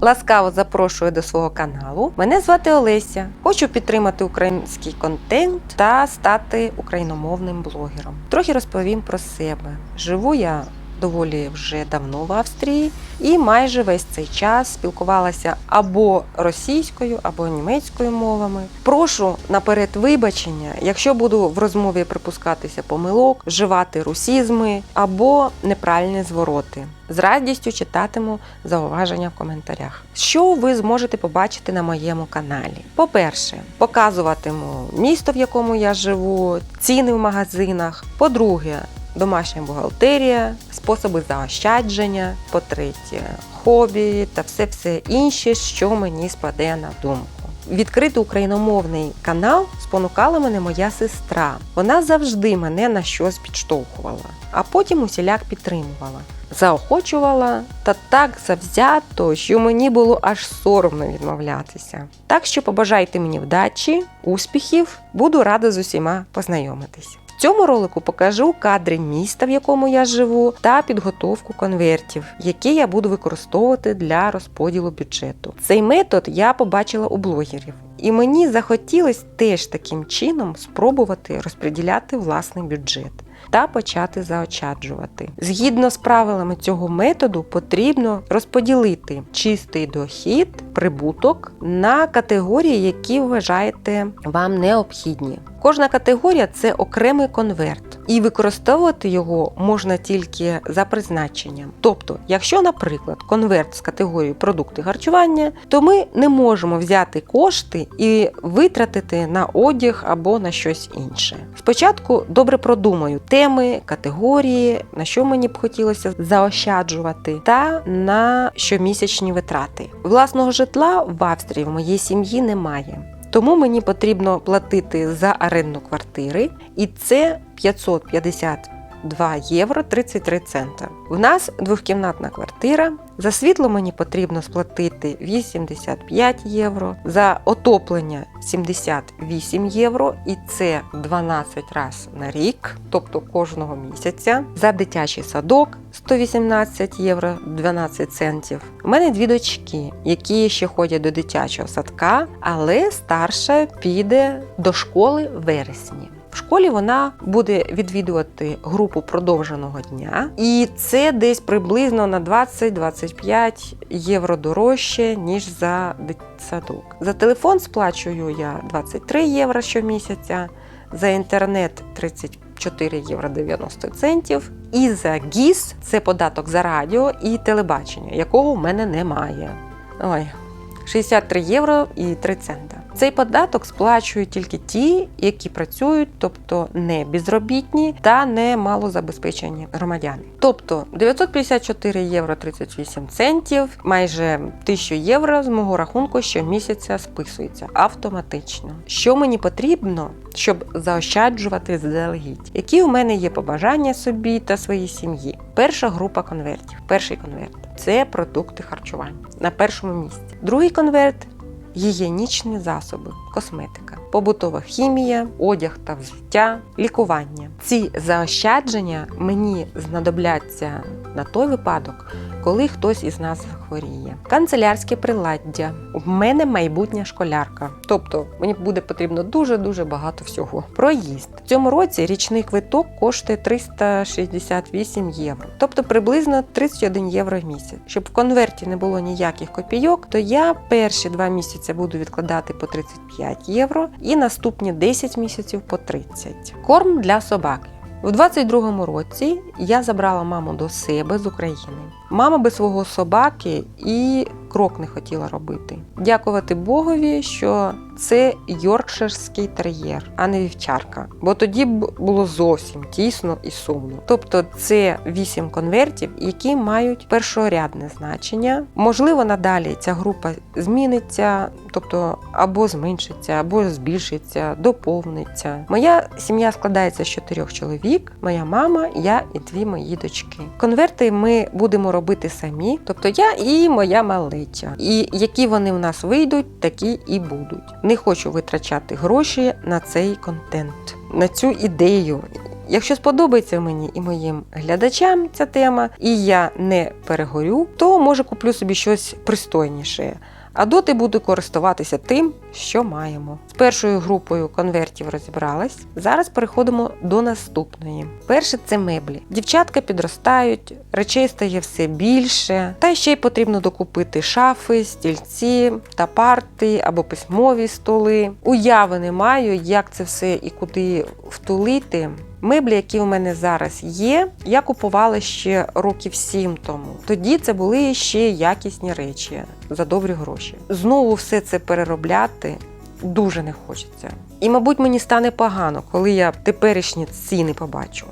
Ласкаво запрошую до свого каналу. Мене звати Олеся. Хочу підтримати український контент та стати україномовним блогером. Трохи розповім про себе. Живу я доволі вже давно в Австрії і майже весь цей час спілкувалася або російською, або німецькою мовами. Прошу наперед вибачення, якщо буду в розмові припускатися помилок, вживати русізми або неправильні звороти. З радістю читатиму зауваження в коментарях. Що ви зможете побачити на моєму каналі? По-перше, показуватиму місто, в якому я живу, ціни в магазинах. По-друге, домашня бухгалтерія, способи заощадження. По-третє, хобі та все все інше, що мені спаде на думку. Відкрити україномовний канал спонукала мене моя сестра. Вона завжди мене на щось підштовхувала, а потім усіляк підтримувала. Заохочувала та так завзято, що мені було аж соромно відмовлятися. Так що побажайте мені вдачі, успіхів, буду рада з усіма познайомитись. В цьому ролику покажу кадри міста, в якому я живу, та підготовку конвертів, які я буду використовувати для розподілу бюджету. Цей метод я побачила у блогерів. І мені захотілося теж таким чином спробувати розподіляти власний бюджет та почати заощаджувати. Згідно з правилами цього методу, потрібно розподілити чистий дохід, прибуток на категорії, які вважаєте вам необхідні. Кожна категорія це окремий конверт, і використовувати його можна тільки за призначенням. Тобто, якщо, наприклад, конверт з категорії продукти харчування, то ми не можемо взяти кошти і витратити на одяг або на щось інше. Спочатку добре продумаю теми, категорії, на що мені б хотілося заощаджувати, та на щомісячні витрати. Власного житла в Австрії в моїй сім'ї немає. Тому мені потрібно платити за оренду квартири, і це 552 євро 33 цента. У нас двохкімнатна квартира. За світло мені потрібно сплатити 85 євро, за отоплення 78 євро, і це 12 разів на рік, тобто кожного місяця. За дитячий садок 118 євро 12 центів. У мене дві дочки, які ще ходять до дитячого садка, але старша піде до школи в вересні. В школі вона буде відвідувати групу продовженого дня, і це десь приблизно на 20-25 євро дорожче, ніж за дитсадок. За телефон сплачую я 23 євро щомісяця, за інтернет 34 євро 90 центів. І за ГІС це податок за радіо і телебачення, якого в мене немає. Ой, 63 євро і 3 цента. Цей податок сплачують тільки ті, які працюють, тобто не безробітні та не малозабезпечені громадяни. Тобто 954 євро 38 центів, майже 1000 євро з мого рахунку щомісяця списується автоматично. Що мені потрібно, щоб заощаджувати заздалегідь? Які у мене є побажання собі та своїй сім'ї? Перша група конвертів. Перший конверт це продукти харчування на першому місці. Другий конверт гігієнічні засоби, косметика, побутова хімія, одяг та взуття, лікування. Ці заощадження мені знадобляться на той випадок, коли хтось із нас захворіє. Канцелярське приладдя. У мене майбутня школярка. Тобто мені буде потрібно дуже-дуже багато всього. Проїзд. В цьому році річний квиток коштує 368 євро, тобто приблизно 31 євро в місяць. Щоб в конверті не було ніяких копійок, то я перші два місяці буду відкладати по 35 євро і наступні 10 місяців по 30. Корм для собаки. У 22-му році я забрала маму до себе з України. Мама без свого собаки і крок не хотіла робити. Дякувати Богові, що це йоркширський тер'єр, а не вівчарка. Бо тоді б було зовсім тісно і сумно. Тобто, це вісім конвертів, які мають першорядне значення. Можливо, надалі ця група зміниться, тобто або зменшиться, або збільшиться, доповниться. Моя сім'я складається з чотирьох чоловік: моя мама, я і дві мої дочки. Конверти ми будемо робити самі, тобто я і моя малеча. І які вони в нас вийдуть, такі і будуть. Не хочу витрачати гроші на цей контент, на цю ідею. Якщо сподобається мені і моїм глядачам ця тема, і я не перегорю, то може куплю собі щось пристойніше. А доти буду користуватися тим, що маємо. З першою групою конвертів розібралась. Зараз переходимо до наступної. Перше це меблі. Дівчатка підростають, речей стає все більше, та ще й потрібно докупити шафи, стільці та парти або письмові столи. Уяви не маю, як це все і куди втулити. Меблі, які у мене зараз є, я купувала ще років сім тому. Тоді це були ще якісні речі за добрі гроші. Знову все це переробляти дуже не хочеться. І, мабуть, мені стане погано, коли я теперішні ціни побачу.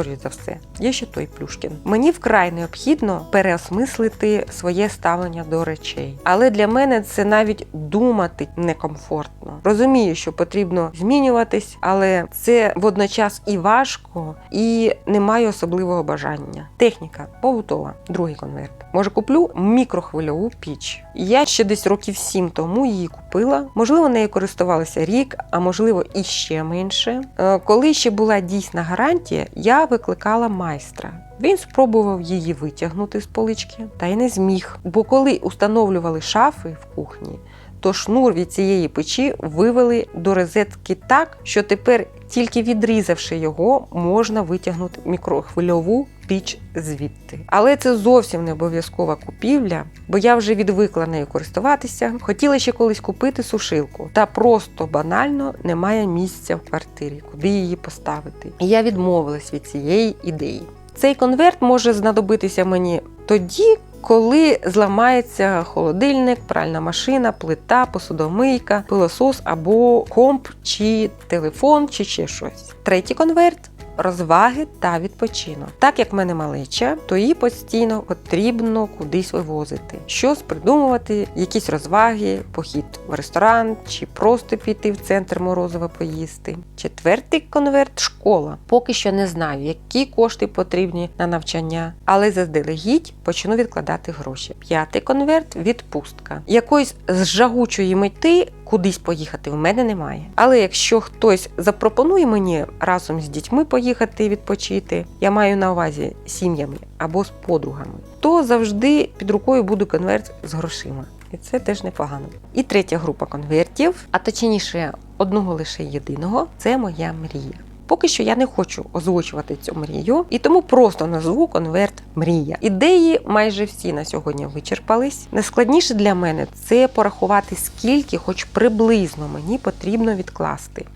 Скоріше за все, є ще той Плюшкін. Мені вкрай необхідно переосмислити своє ставлення до речей. Але для мене це навіть думати некомфортно. Розумію, що потрібно змінюватись, але це водночас і важко, і не маю особливого бажання. Техніка побутова, другий конверт. Може, куплю мікрохвильову піч. Я ще десь років сім тому її купила. Можливо, нею користувалася рік, а можливо і ще менше. Е, Коли ще була дійсна гарантія, я викликала майстра. Він спробував її витягнути з полички, та й не зміг. Бо коли установлювали шафи в кухні, то шнур від цієї печі вивели до розетки так, що тепер, тільки відрізавши його, можна витягнути мікрохвильову піч звідти. Але це зовсім не обов'язкова купівля, бо я вже відвикла нею користуватися. Хотіла ще колись купити сушилку, та просто банально немає місця в квартирі, куди її поставити. І я відмовилась від цієї ідеї. Цей конверт може знадобитися мені тоді, коли зламається холодильник, пральна машина, плита, посудомийка, пилосос або комп, чи телефон, чи ще щось. Третій конверт. Розваги та відпочинок. Так як в мене малеча, то її постійно потрібно кудись вивозити, щось придумувати, якісь розваги, похід в ресторан чи просто піти в центр морозова поїсти. Четвертий конверт школа. Поки що не знаю, які кошти потрібні на навчання, але заздалегідь почну відкладати гроші. П'ятий конверт відпустка. Якоїсь з жагучої мети кудись поїхати в мене немає. Але якщо хтось запропонує мені разом з дітьми поїхати відпочити, я маю на увазі сім'ями або з подругами, то завжди під рукою буде конверт з грошима. І це теж непогано. І третя група конвертів, а точніше, одного лише єдиного це моя мрія. Поки що я не хочу озвучувати цю мрію, і тому просто назву конверт Мрія. Ідеї майже всі на сьогодні вичерпались. Найскладніше для мене це порахувати, скільки, хоч приблизно, мені потрібно відкласти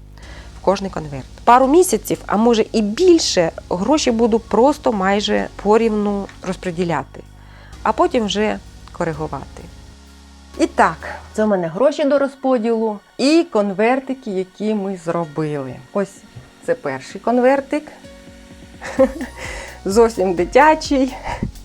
в кожний конверт. Пару місяців, а може і більше, гроші буду просто майже порівну розподіляти, а потім вже коригувати. І так, це у мене гроші до розподілу і конвертики, які ми зробили. Ось це перший конвертик. Зовсім дитячий.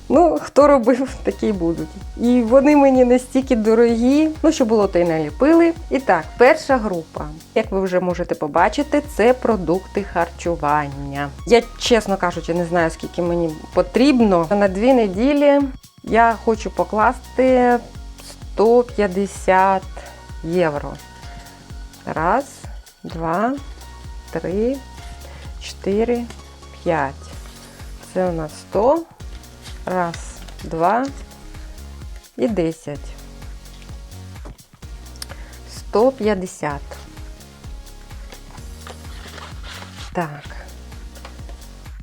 Ну, хто робив, такі будуть. І вони мені настільки дорогі, ну що було, то й наліпили. І так, перша група. Як ви вже можете побачити, це продукти харчування. Я, чесно кажучи, не знаю, скільки мені потрібно. На дві неділі я хочу покласти 150 євро. Раз, два, три, чотири, п'ять. Це у нас 100. Раз, два і 10. 150. Так.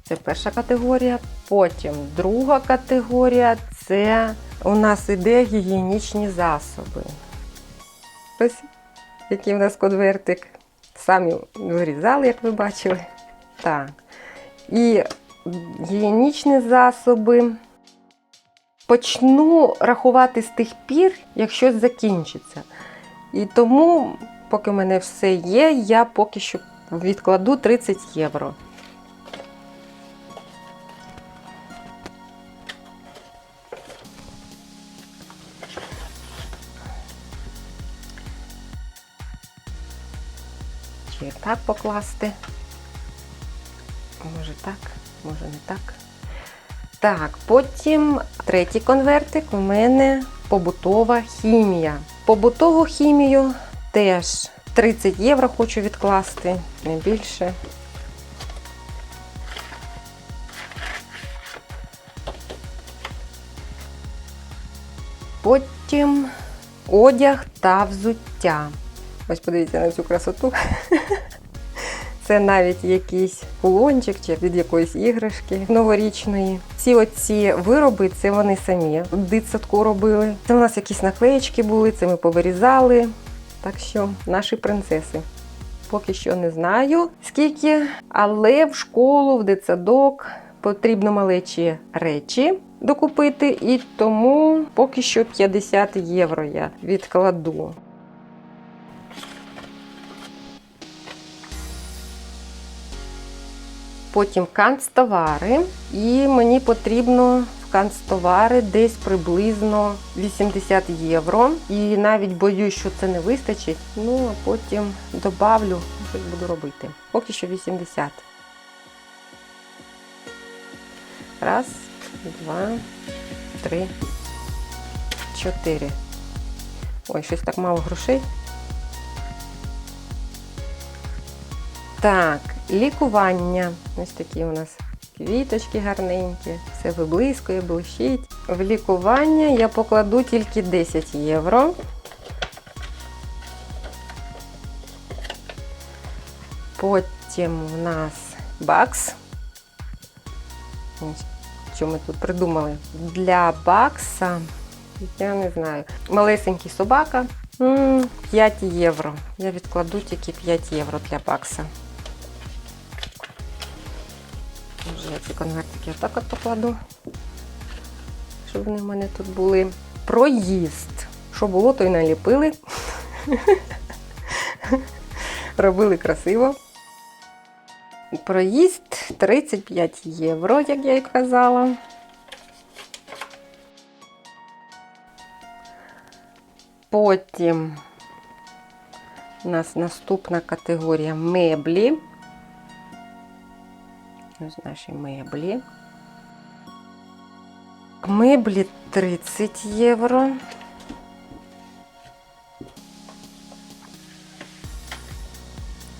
Це перша категорія. Потім друга категорія це у нас іде гігієнічні засоби. Ось який у нас конвертик. Самі вирізали, як ви бачили. Так. І гігієнічні засоби. Почну рахувати з тих пір, як щось закінчиться. І тому, поки в мене все є, я поки що відкладу 30 євро. Чи так покласти? Може так, може не так. Так, потім третій конвертик у мене побутова хімія. Побутову хімію теж 30 євро хочу відкласти, не більше. Потім одяг та взуття. Ось подивіться на цю красоту. Це навіть якийсь кулончик чи від якоїсь іграшки новорічної. Ці оці вироби це вони самі в дитсадку робили. Це у нас якісь наклеєчки були, це ми повирізали. Так що наші принцеси. Поки що не знаю скільки, але в школу, в дитсадок потрібно малечі речі докупити, і тому поки що 50 євро я відкладу. Потім канцтовари, і мені потрібно в канцтовари десь приблизно 80 євро. І навіть боюсь, що це не вистачить. Ну а потім добавлю, щось буду робити. Поки що 80. Раз, два, три, чотири. Ой, щось так мало грошей. Так, лікування. Ось такі у нас квіточки гарненькі, все виблискує, блищить. В лікування я покладу тільки 10 євро. Потім у нас бакс. Що ми тут придумали? Для бакса, я не знаю, малесенький собака. 5 євро. Я відкладу тільки 5 євро для бакса. Ці конвертики отак от покладу, щоб вони в мене тут були. Проїзд. Що було, то й наліпили. Робили красиво. Проїзд 35 євро, як я і казала. Потім у нас наступна категорія меблі. Ось наші меблі. Меблі 30 євро.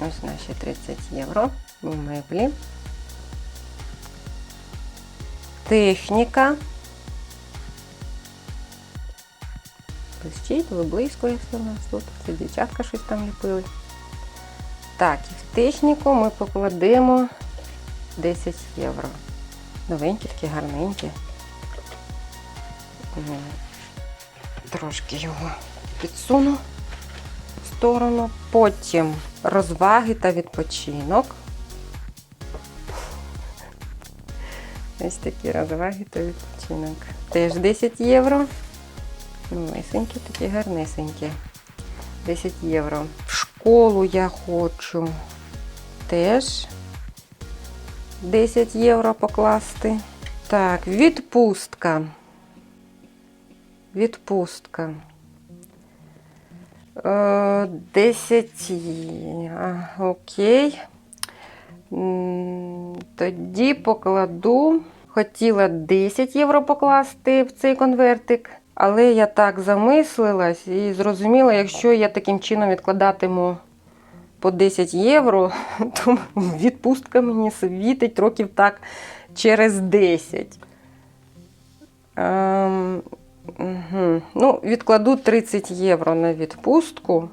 Ось наші 30 євро. Меблі. Техніка. Блищить, виблискує все у нас тут. Це дівчатка щось там ліпили. Так, і в техніку ми покладемо 10 євро. Новенькі, такі гарненькі. Трошки його підсуну в сторону. Потім розваги та відпочинок. Ось такі розваги та відпочинок. Теж 10 євро. Мисенькі, такі гарнесенькі. 10 євро. В школу я хочу теж 10 євро покласти. Так, відпустка. Відпустка. Е, 10. Окей. Тоді покладу. Хотіла 10 євро покласти в цей конвертик. Але я так замислилась і зрозуміла, якщо я таким чином відкладатиму по 10 євро, то відпустка мені світить років так через 10. Ем, угу. Ну, відкладу 30 євро на відпустку.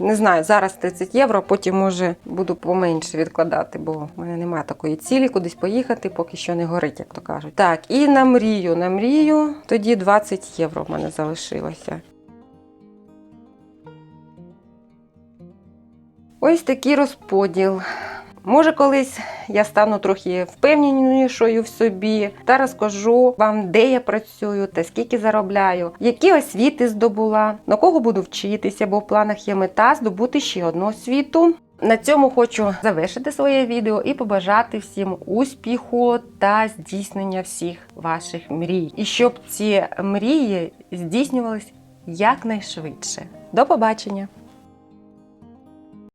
Не знаю, зараз 30 євро, потім може буду поменше відкладати, бо в мене немає такої цілі кудись поїхати, поки що не горить, як то кажуть. Так, і на мрію. На мрію тоді 20 євро в мене залишилося. Ось такий розподіл. Може, колись я стану трохи впевненішою в собі та розкажу вам, де я працюю та скільки заробляю, які освіти здобула, на кого буду вчитися, бо в планах є мета здобути ще одну освіту. На цьому хочу завершити своє відео і побажати всім успіху та здійснення всіх ваших мрій. І щоб ці мрії здійснювались якнайшвидше. До побачення!